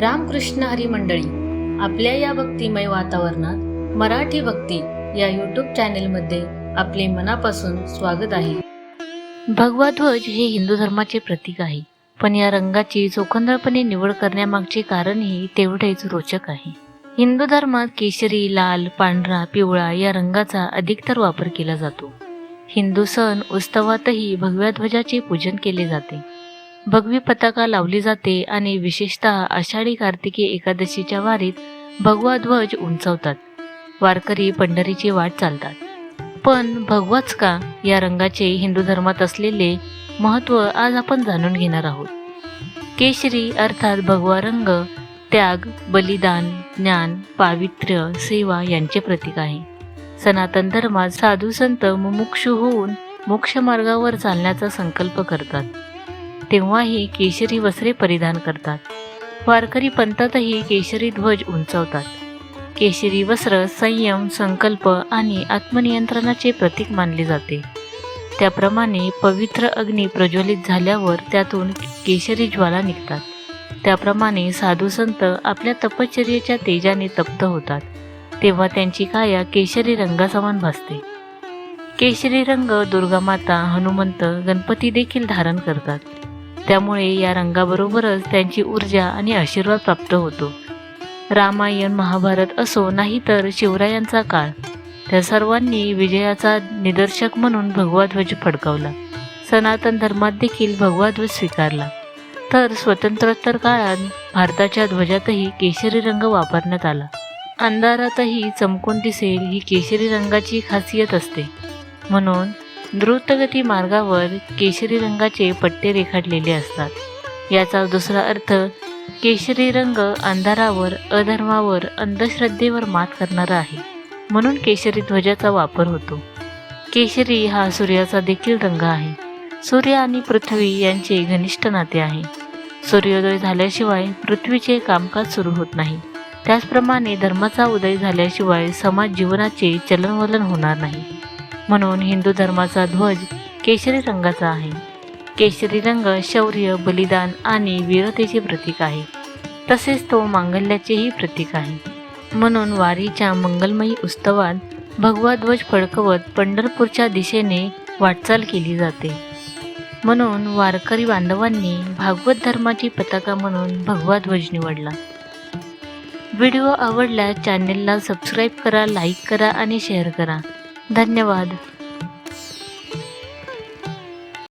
रामकृष्ण हरी मंडळी आपल्या या भक्तिमय वातावरणात मराठी भक्ती या यूट्यूब चॅनेलमध्ये आपले मनापासून स्वागत आहे. भगवा ध्वज हे हिंदू धर्माचे प्रतीक आहे पण या रंगाची चोखंदळपणे निवड करण्यामागचे कारणही तेवढेच रोचक आहे. हिंदू धर्मात केशरी लाल पांढरा पिवळा या रंगाचा अधिकतर वापर केला जातो. हिंदू सण उत्सवातही भगव्या ध्वजाचे पूजन केले जाते. भगवी पताका लावली जाते आणि विशेषतः आषाढी कार्तिकी एकादशीच्या वारीत भगवा ध्वज उंचवतात. वारकरी पंढरीची वाट चालतात. पण भगवाच का या रंगाचे हिंदू धर्मात असलेले महत्त्व आज आपण जाणून घेणार आहोत. केशरी अर्थात भगवा रंग त्याग बलिदान ज्ञान पावित्र्य सेवा यांचे प्रतीक आहे. सनातन धर्मात साधू संत मुमुक्षू होऊन मोक्षमार्गावर चालण्याचा संकल्प करतात. तेव्हाही केशरी वस्त्रे परिधान करतात. वारकरी पंथातही केशरी ध्वज उंचवतात. केशरी वस्त्र संयम संकल्प आणि आत्मनियंत्रणाचे प्रतीक मानले जाते. त्याप्रमाणे पवित्र अग्नी प्रज्वलित झाल्यावर त्यातून केशरी ज्वाला निघतात. त्याप्रमाणे साधू संत आपल्या तपश्चर्येच्या तेजाने तप्त होतात. तेव्हा त्यांची काया केशरी रंगासमान भासते. केशरी रंग दुर्गामाता हनुमंत गणपती देखील धारण करतात. त्यामुळे या रंगाबरोबरच त्यांची ऊर्जा आणि आशीर्वाद प्राप्त होतो. रामायण महाभारत असो नाही तर शिवरायांचा काळ. त्या सर्वांनी विजयाचा निदर्शक म्हणून भगवा ध्वज फडकावला. सनातन धर्मात देखील भगवा ध्वज स्वीकारला. तर स्वतंत्रोत्तर काळात भारताच्या ध्वजातही केशरी रंग वापरण्यात आला. अंधारातही चमकून दिसेल ही केशरी रंगाची खासियत असते. म्हणून द्रुतगती मार्गावर केशरी रंगाचे पट्टे रेखाटलेले असतात. याचा दुसरा अर्थ केशरी रंग अंधारावर अधर्मावर अंधश्रद्धेवर मात करणारा आहे. म्हणून केशरी ध्वजाचा वापर होतो. केशरी हा सूर्याचा देखील रंग आहे. सूर्य आणि पृथ्वी यांचे घनिष्ठ नाते आहे. सूर्योदय झाल्याशिवाय पृथ्वीचे कामकाज सुरू होत नाही. त्याचप्रमाणे धर्माचा उदय झाल्याशिवाय समाज जीवनाचे चलनवलन होणार नाही. म्हणून हिंदू धर्माचा ध्वज केशरी रंगाचा आहे. केशरी रंग शौर्य बलिदान आणि वीरतेचे प्रतीक आहे. तसेच तो मांगल्याचेही प्रतीक आहे. म्हणून वारीच्या मंगलमयी उत्सवात भगवा ध्वज फडकवत पंढरपूरच्या दिशेने वाटचाल केली जाते. म्हणून वारकरी बांधवांनी भागवत धर्माची पताका म्हणून भगवा ध्वज निवडला. व्हिडिओ आवडल्यास चॅनेलला सबस्क्राईब करा लाईक करा आणि शेअर करा. धन्यवाद.